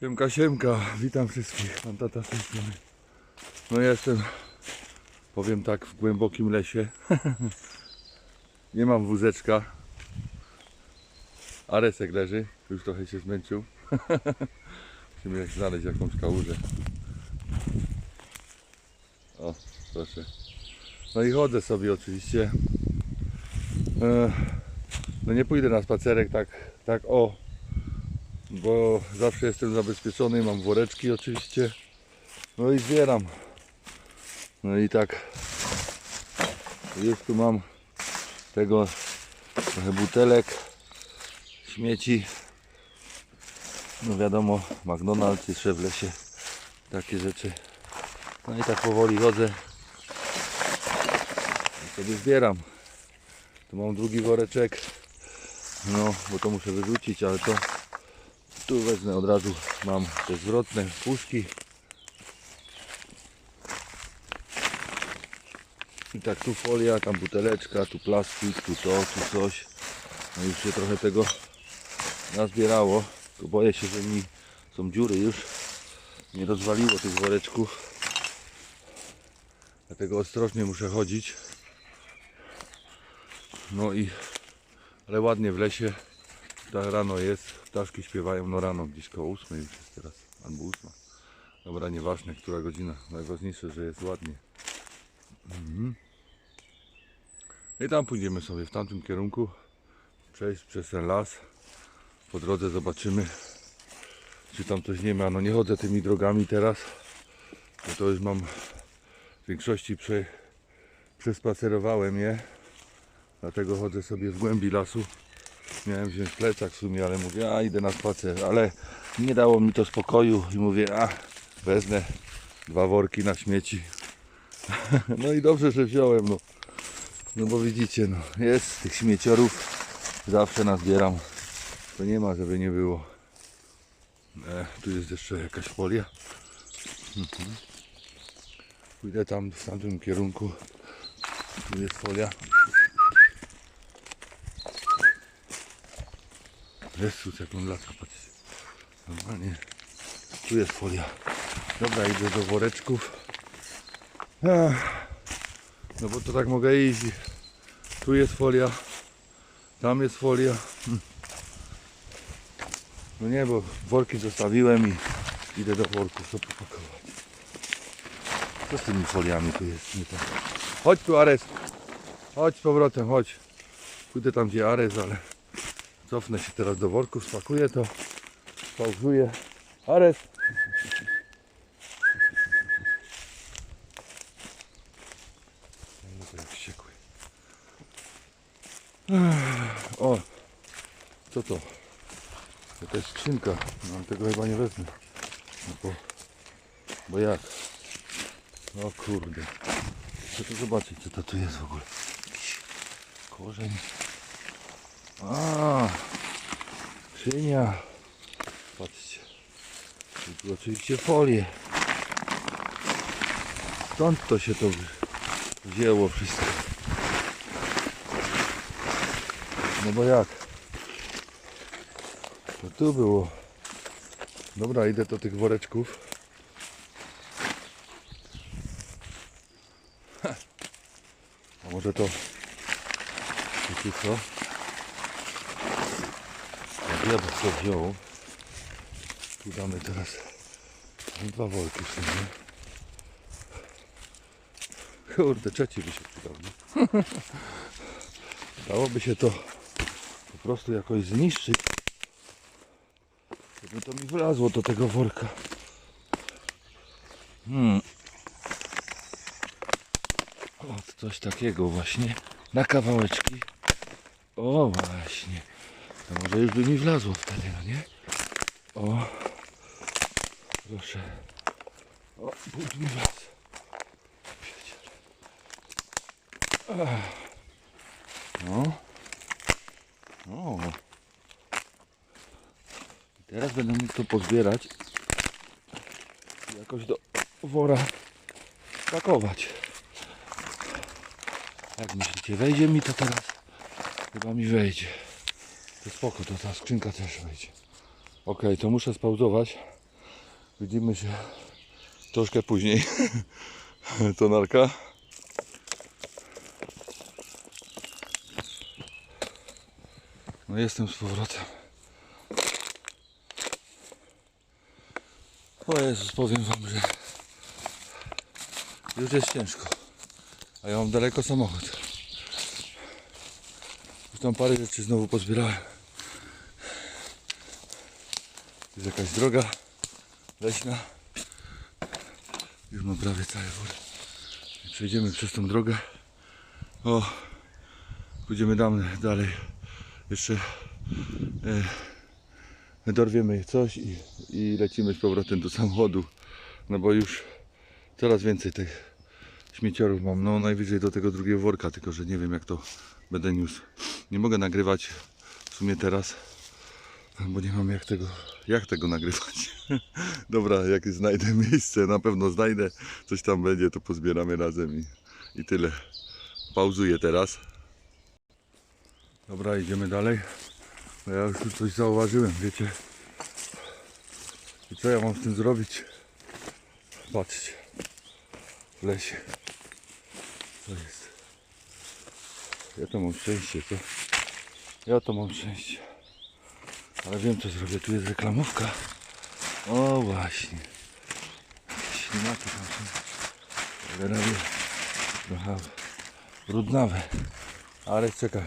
Siemka, siemka, witam wszystkich, pan tata z tej strony. No jestem, powiem tak, w głębokim lesie. Nie mam wózeczka. Aresek leży, już trochę się zmęczył. Musimy znaleźć jakąś kałużę. O, proszę. No i chodzę sobie oczywiście. E, No nie pójdę na spacerek tak, tak o, bo zawsze jestem zabezpieczony, mam woreczki oczywiście. No i zbieram. No i tak już tu mam tego trochę butelek, śmieci. No wiadomo, McDonald's jeszcze w lesie, takie rzeczy. No i tak powoli chodzę i sobie zbieram. Tu mam drugi woreczek. No, bo to muszę wyrzucić, ale to tu wezmę od razu, mam te zwrotne puszki. I tak tu folia, tam buteleczka, tu plastik, tu to, tu coś. No już się trochę tego nazbierało. Tylko boję się, że mi są dziury już. Nie rozwaliło tych woreczków. Dlatego ostrożnie muszę chodzić. No i ale ładnie w lesie. Rano jest, ptaszki śpiewają, no rano gdzieś koło 8 już jest teraz, albo 8. Dobra, nieważne, która godzina. Najważniejsze, że jest ładnie. Mhm. I tam pójdziemy sobie w tamtym kierunku. Przejść przez ten las. Po drodze zobaczymy, czy tam coś nie ma. No nie chodzę tymi drogami teraz, bo to już mam w większości prze, przespacerowałem je. Dlatego chodzę sobie w głębi lasu. Miałem wziąć plecak w sumie, ale mówię, a idę na spacer. Ale nie dało mi to spokoju i mówię, a wezmę dwa worki na śmieci. No i dobrze, że wziąłem. No, no bo widzicie, no, jest tych śmieciorów. Zawsze nazbieram. To nie ma, żeby nie było. E, tu jest jeszcze jakaś folia. Mhm. Pójdę tam w tamtym kierunku. Tu jest folia. Jezus, jak on lata, patrzcie. Normalnie. Tu jest folia. Dobra, idę do woreczków. No bo to tak mogę iść. Tu jest folia. Tam jest folia. Hm. No nie, bo worki zostawiłem i idę do worków to popakować. Co z tymi foliami tu jest? Nie tak. Chodź tu Ares. Chodź z powrotem, chodź. Pójdę tam gdzie Ares, ale Cofnę się teraz do worków, spakuję to, pauzuję. Ares! No jak wściekły. O! Co to? Jest skrzynka, no ale tego chyba nie wezmę. No bo, bo jak? O kurde. Chcę to zobaczyć, co to tu jest w ogóle. Jakiś korzeń. A, skrzynia. Patrzcie. Tu oczywiście folie. Stąd to się to wzięło wszystko. No bo jak? To tu było. Dobra, idę do tych woreczków. A może to... Wiecie co? Ja bym to wziął, tu damy teraz dwa worki w sumie. Kurde, trzeci by się przydał. nie? Dałoby się to po prostu jakoś zniszczyć. Żeby to mi wlazło do tego worka. Hmm. O, coś takiego właśnie. Na kawałeczki. O, właśnie. To może już by mi wlazło wtedy, no nie? O. Proszę. O, but mi wlazł. No. O. I Teraz będę mógł to pozbierać. i Jakoś do wora pakować. Jak myślicie, wejdzie mi to teraz? Chyba mi wejdzie. To spoko, to ta skrzynka też wejdzie. Ok, to muszę spauzować. Widzimy się troszkę później. To narka. No jestem z powrotem. O Jezus, powiem wam, że już jest ciężko. A ja mam daleko samochód. Już tam parę rzeczy znowu pozbierałem. Jest jakaś droga leśna. Już mam prawie całe wory. Przejdziemy przez tą drogę. O, pójdziemy tam dalej. Jeszcze e, dorwiemy coś i, i lecimy z powrotem do samochodu. No bo już coraz więcej tych śmieciorów mam. No najwyżej do tego drugiego worka, tylko że nie wiem jak to będę niósł. Nie mogę nagrywać w sumie teraz, bo nie mam jak tego, jak tego nagrywać. Dobra, jak znajdę miejsce, na pewno znajdę, coś tam będzie, to pozbieramy razem i, i tyle. Pauzuję teraz. Dobra, idziemy dalej. Bo ja już coś zauważyłem, wiecie. I co ja mam z tym zrobić? Patrzcie. W lesie. Co jest? Ja to mam szczęście, co? Ja to mam szczęście. Ale wiem co zrobię. Tu jest reklamówka. O właśnie. Ślimaki tam są. Generalnie trochę brudnawe. Ale czekaj.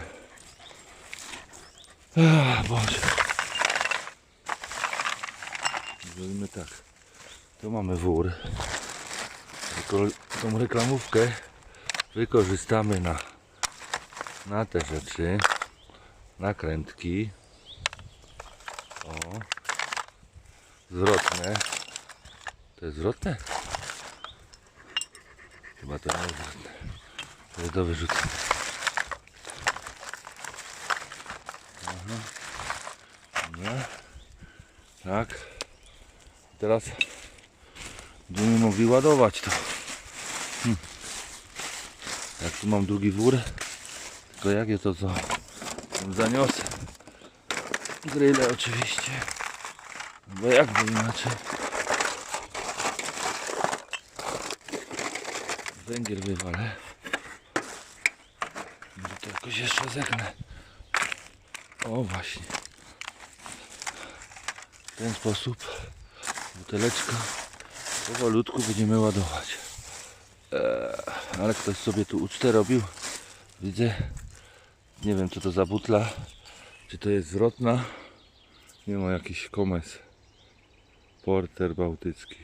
Ach, Boże. Zrobimy tak. Tu mamy wór. Tą reklamówkę wykorzystamy na, na te rzeczy. Nakrętki. O. Zwrotne. To jest zwrotne? Chyba to nie jest zwrotne. To jest do wyrzucenia. Dobra. Tak. Teraz będziemy mogli ładować to. Hm. Jak tu mam drugi wór, to jakie to co? Zaniosę. Gryle oczywiście. Bo jak by inaczej? Węgiel wywalę. Może to jakoś jeszcze zegnę. O właśnie. W ten sposób buteleczka powolutku będziemy ładować. Eee, ale ktoś sobie tu ucztę robił. Widzę. Nie wiem co to za butla. Czy to jest zwrotna? Nie ma jakiś komes. Porter bałtycki.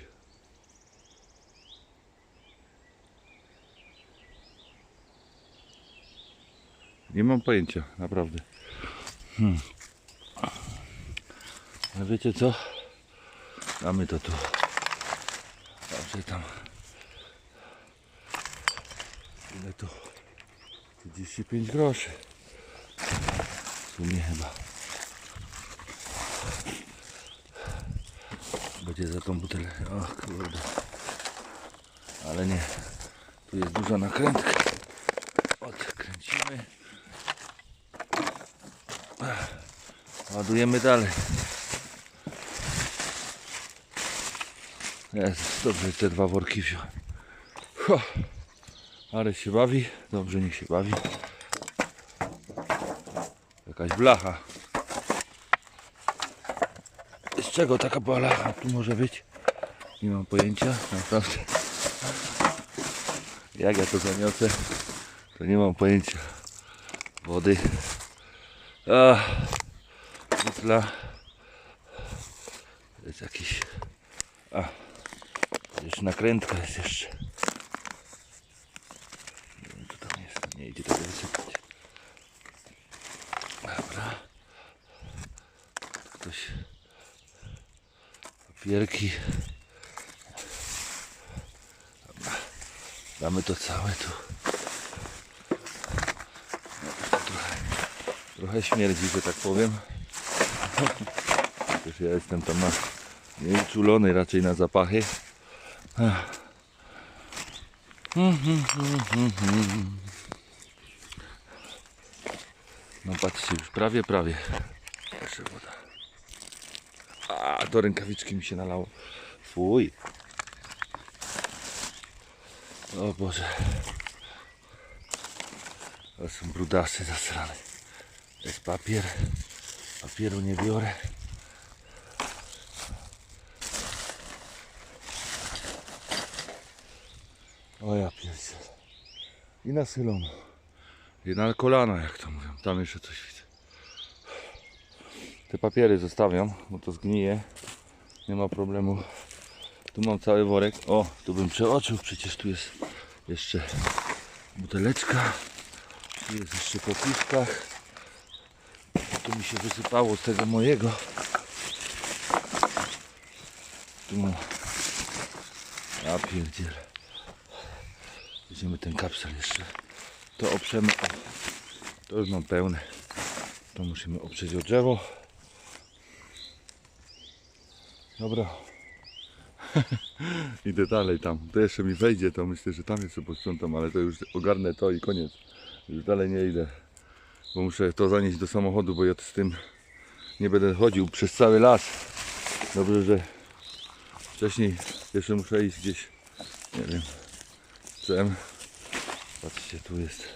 Nie mam pojęcia, naprawdę. Ale wiecie co? Damy to tu. Dobrze tam. Ile to? 35 groszy. W sumie chyba. Będzie za tą butelę. O kurde. Ale nie. Tu jest duża nakrętka. Odkręcimy. Ładujemy dalej. Jest, dobrze, te dwa worki wziąłem. Ale się bawi. Dobrze, niech się bawi. Jakaś blacha. Z czego taka blacha tu może być? Nie mam pojęcia, naprawdę. Jak ja to zaniosę, to nie mam pojęcia. Wody. Ach, butla. Jest jakiś... A, jeszcze nakrętka jest jeszcze. Nie wiem co tam jest, nie idzie tego wysypać. Dobra. Ktoś... Papierki. Damy to całe tu. Trochę, trochę śmierdzi, że tak powiem. Też ja jestem tam na nieuczulony raczej na zapachy. Ach. No patrzcie, już prawie, prawie. Woda. A, do rękawiczki mi się nalało. Fuj. O Boże. To są brudasy zasrane. Jest papier. Papieru nie biorę. O ja pierdzielę. I na sylomu. I na kolana, jak to mówią. Tam jeszcze coś widzę. Te papiery zostawiam, bo to zgnije. Nie ma problemu. Tu mam cały worek. O, tu bym przeoczył. Przecież tu jest jeszcze buteleczka. Tu jest jeszcze po puszkach. Tu mi się wysypało z tego mojego. Tu mam. Ja pierdzielę. Weźmiemy ten kapsel jeszcze. To oprzemy. O, to już mam pełne. To musimy oprzeć o drzewo. Dobra. Idę dalej tam. To jeszcze mi wejdzie, to myślę, że tam jeszcze posprzątam, ale to już ogarnę to i koniec. Już dalej nie idę. Bo muszę to zanieść do samochodu, bo ja z tym nie będę chodził przez cały las. Dobrze, że wcześniej jeszcze muszę iść gdzieś, nie wiem, czym. Patrzcie, tu jest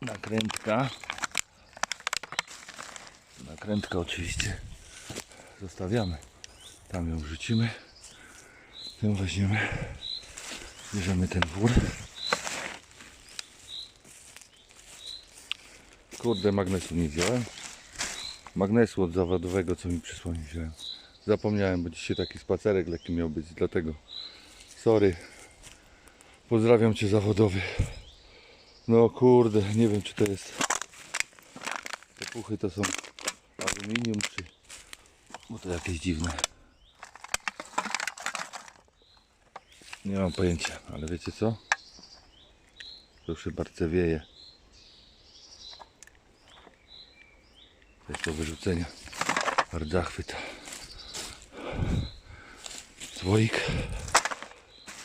nakrętka. Nakrętka oczywiście zostawiamy. Tam ją wrzucimy. Tę weźmiemy. Bierzemy ten wór. Kurde, magnesu nie wziąłem. Magnesu od zawodowego, co mi przysłał, nie wziąłem. Zapomniałem, bo dzisiaj taki spacerek lekki miał być, dlatego sorry. Pozdrawiam Cię zawodowy. No kurde, nie wiem czy to jest te puchy to są aluminium bo to jakieś dziwne. Nie mam pojęcia, ale wiecie co? To już chyba wieje. To jest do wyrzucenia. Ardzachwyt. Słoik.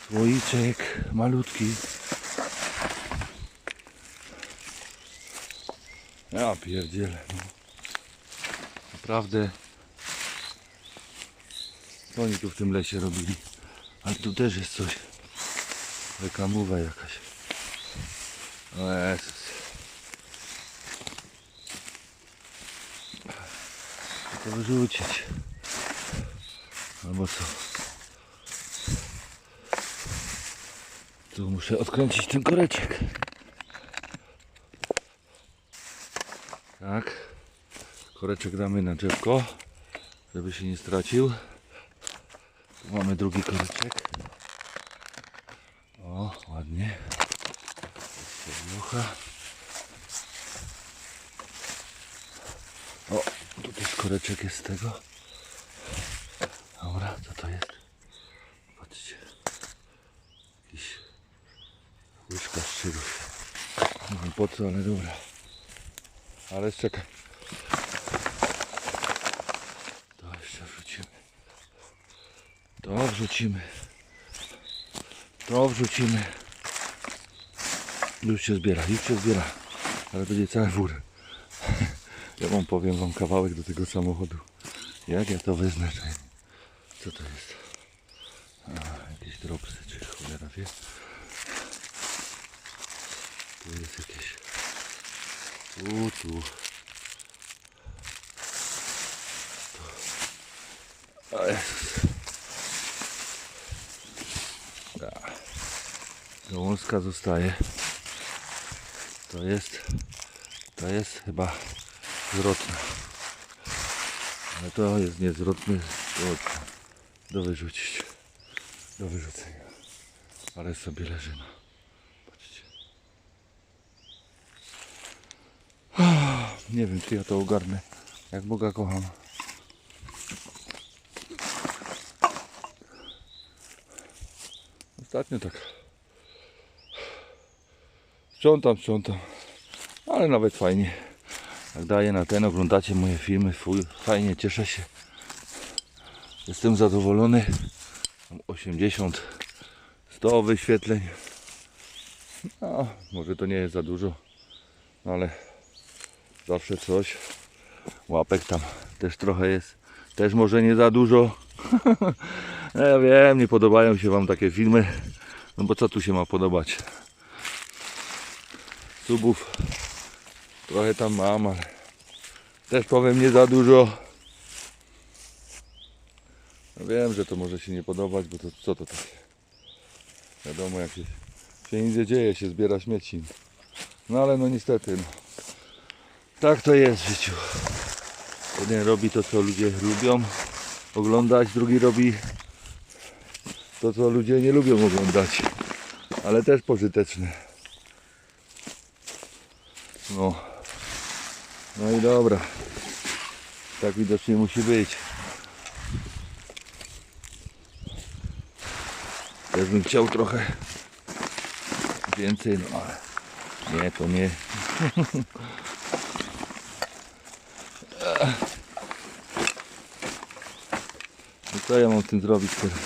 Słoiczek malutki. Ja pierdzielę. No. Naprawdę. Oni tu w tym lesie robili? Ale tu też jest coś. Reklamowa jakaś. O Jezus. To wyrzucić. Albo co? Tu muszę odkręcić ten koreczek. Tak. Koreczek damy na drzewko, żeby się nie stracił. Mamy drugi koreczek. O, ładnie. Wiocha. O, tu też koreczek jest z tego. Dobra, co to jest? Patrzcie. Jakiś łyżka z czegoś. Nie wiem po co, ale dobra. Ale czekaj. To jeszcze wrzucimy. To wrzucimy. To wrzucimy. Już się zbiera, już się zbiera. Ale będzie cały wór. Ja wam powiem wam kawałek do tego samochodu. Jak ja to ja- co to jest? A, jakieś dropsy, czy cholera wie. Tu jest jakieś... Tu, tu. Tu. Gałązka zostaje. To jest... To jest chyba zwrotna. Ale to jest niezwrotny. To do wyrzucić. Do wyrzucenia. Ale sobie leży. No. Patrzcie. Nie wiem, czy ja to ogarnę. Jak Boga kocham. Ostatnio tak. Sprzątam, sprzątam. Ale nawet fajnie. Jak daję na ten, oglądacie moje filmy, fuj, fajnie, cieszę się. Jestem zadowolony. Mam 80, 100 wyświetleń. No, może to nie jest za dużo, no ale zawsze coś. Łapek tam też trochę jest. Też może nie za dużo, No ja wiem, nie podobają się Wam takie filmy. No bo co tu się ma podobać? Subów trochę tam mam, ale też powiem nie za dużo. No wiem, że to może się nie podobać, bo to co to takie? Wiadomo jak się, się nic dzieje, się zbiera śmieci. No ale no niestety, no. tak to jest w życiu. Jeden robi to, co ludzie lubią oglądać, drugi robi to, co ludzie nie lubią oglądać, ale też pożyteczne. No, no i dobra, tak widocznie musi być. Też bym chciał trochę więcej, no ale nie, to nie. No co ja mam z tym zrobić teraz?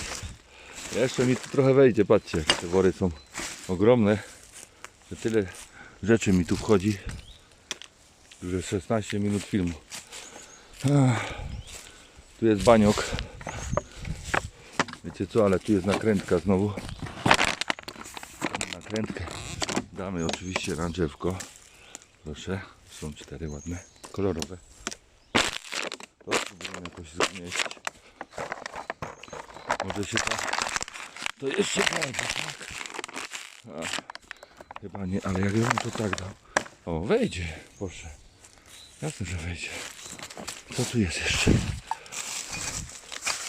Jeszcze mi tu trochę wejdzie, patrzcie, te wory są ogromne, że tyle rzeczy mi tu wchodzi, że 16 minut filmu. Ach, Tu jest baniok. Wiecie co, ale tu jest nakrętka znowu. Nakrętkę damy oczywiście na drzewko. Proszę, są cztery ładne, kolorowe. To spróbujemy jakoś zmieścić. Może się to, to jeszcze wejdzie, tak? A, chyba nie, ale jak bym to tak dał. O, wejdzie, proszę. Jasne, że wejdzie. Co tu jest jeszcze?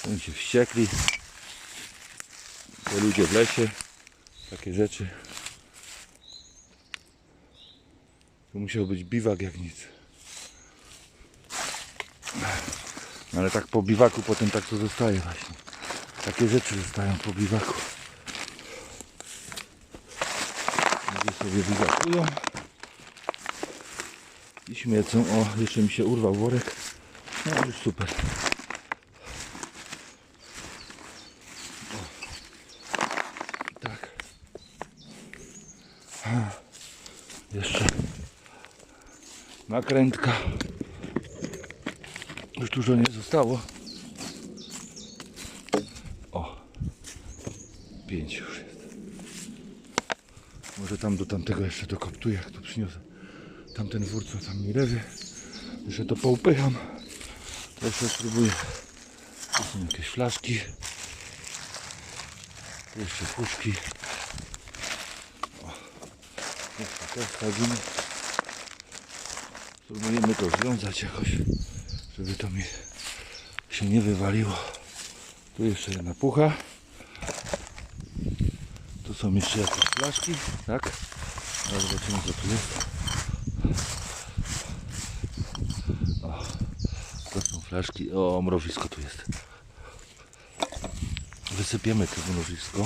Oni się wściekli. Te ludzie w lesie. Takie rzeczy. Tu musiał być biwak jak nic. Ale tak po biwaku potem tak to zostaje właśnie. Takie rzeczy zostają po biwaku. Ludzie sobie biwakują. I śmiecą. O, jeszcze mi się urwał worek. No już super. Tak. Jeszcze nakrętka. Już dużo nie zostało. O. Pięć już jest. Tam do tamtego jeszcze dokoptuję, jak to przyniosę. Tamten wór, co tam mi leży. Jeszcze to poupycham. To jeszcze spróbuję. Tu są jakieś flaszki. Tu jeszcze puszki. O. Też wsadzimy. Spróbujemy to związać jakoś, żeby to mi się nie wywaliło. Tu jeszcze jedna pucha. Są jeszcze jakieś flaszki, tak? Zobaczymy co tu jest. O, to są flaszki. O, mrowisko tu jest. Wysypiemy to mrowisko.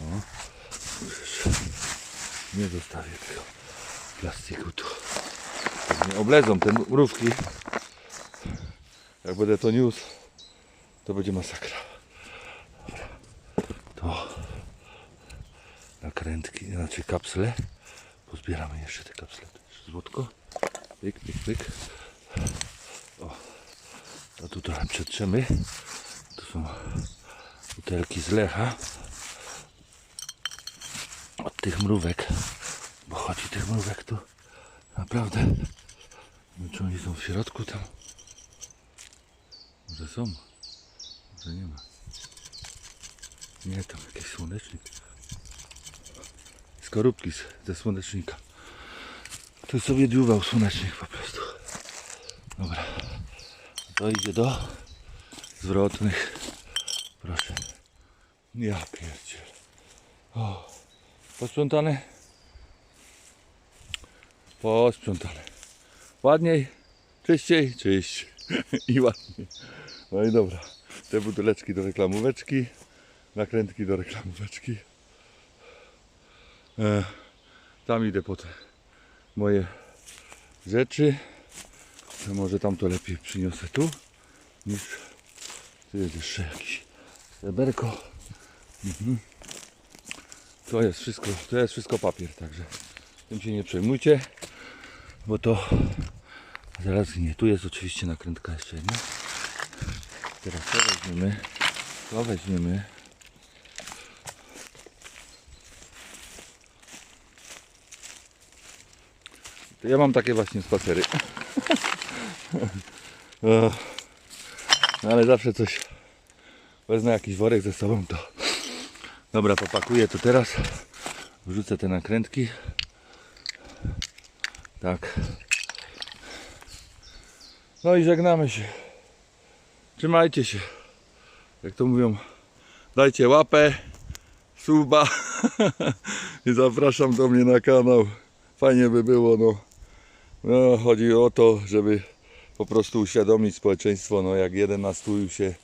O, nie zostawię tego plastiku tu. Nie oblezą te mrówki. Jak będę to niósł, to będzie masakra. Dobra. To znaczy kapsle. Pozbieramy jeszcze te kapsle. Złotko. Pyk, pyk, pyk. O. To tu trochę przetrzemy. Tu są butelki z Lecha. Od tych mrówek. Bo chodzi tych mrówek tu naprawdę. Nie wiem, czy oni są w środku tam. Może są. Może nie ma. Nie, tam jakiś słonecznik. Skorupki ze słonecznika. Tu sobie dziuwał słonecznik po prostu. Dobra. To idzie do zwrotnych. Proszę. Ja pierdziel. O. Posprzątane? Posprzątane. Ładniej, czyściej, czyść. I ładniej. No i dobra. Te buteleczki do reklamóweczki. Nakrętki do reklamóweczki. E, tam idę po te moje rzeczy. Może tam to lepiej przyniosę tu niż tu jest jeszcze jakiś sreberko. Mhm. To jest wszystko, to jest wszystko papier, także tym się nie przejmujcie, bo to zaraz nie. Tu jest oczywiście nakrętka jeszcze jedna. teraz to weźmiemy. To weźmiemy. To ja mam takie właśnie spacery. No ale zawsze coś wezmę jakiś worek ze sobą to dobra popakuję to teraz. Wrzucę te nakrętki. Tak. No i żegnamy się. Trzymajcie się. Jak to mówią dajcie łapę suba. I zapraszam do mnie na kanał. Fajnie by było no no, chodzi o to, żeby po prostu uświadomić społeczeństwo, no jak jeden na stół się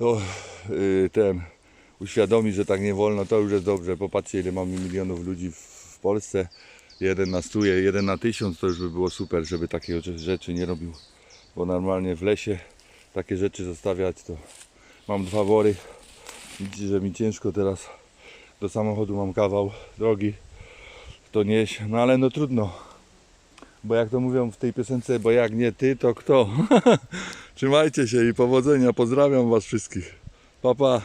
no, yy, ten uświadomi, że tak nie wolno, to już jest dobrze. Popatrzcie ile mamy milionów ludzi w, w Polsce. Jeden na stuje, jeden na tysiąc, to już by było super, żeby takie rzeczy nie robił. Bo normalnie w lesie takie rzeczy zostawiać to mam dwa wory. Widzicie, że mi ciężko teraz do samochodu mam kawał drogi to nieść, no ale no trudno. Bo jak to mówią w tej piosence, bo jak nie ty, to kto? Trzymajcie się i powodzenia. Pozdrawiam was wszystkich. Pa, pa.